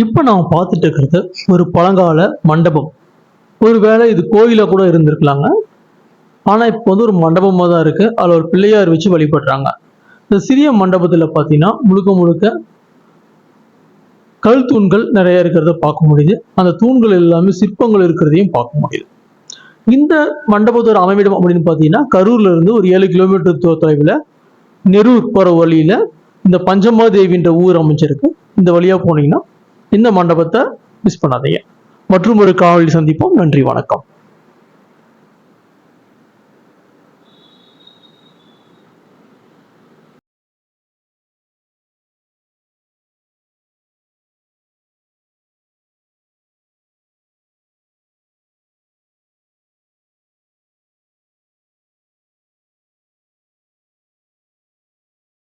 இப்போ நாம் பார்த்துட்டு இருக்கிறது ஒரு பழங்கால மண்டபம். ஒருவேளை இது கோயிலாக கூட இருந்திருக்கலாங்க. ஆனால் இப்போ வந்து ஒரு மண்டபமாக தான் இருக்கு. அதில் ஒரு பிள்ளையார் வச்சு வழிபடுறாங்க. இந்த சிறிய மண்டபத்தில் பார்த்தீங்கன்னா முழுக்க முழுக்க கல் தூண்கள் நிறைய இருக்கிறத பார்க்க முடியுது. அந்த தூண்கள் எல்லாமே சிற்பங்கள் இருக்கிறதையும் பார்க்க முடியுது. இந்த மண்டபத்தோட அமைவிடம் அப்படின்னு பார்த்தீங்கன்னா கரூர்ல இருந்து ஒரு ஏழு கிலோமீட்டர் தொலைவில் நெரூர் போகிற வழியில இந்த பஞ்சமாதேவின்ற ஊர் அமைஞ்சிருக்கு. இந்த வழியாக போனீங்கன்னா இந்த மண்டபத்தை மிஸ் பண்ணாதீங்க. மற்றும் ஒரு காவலில் சந்திப்போம். நன்றி வணக்கம்.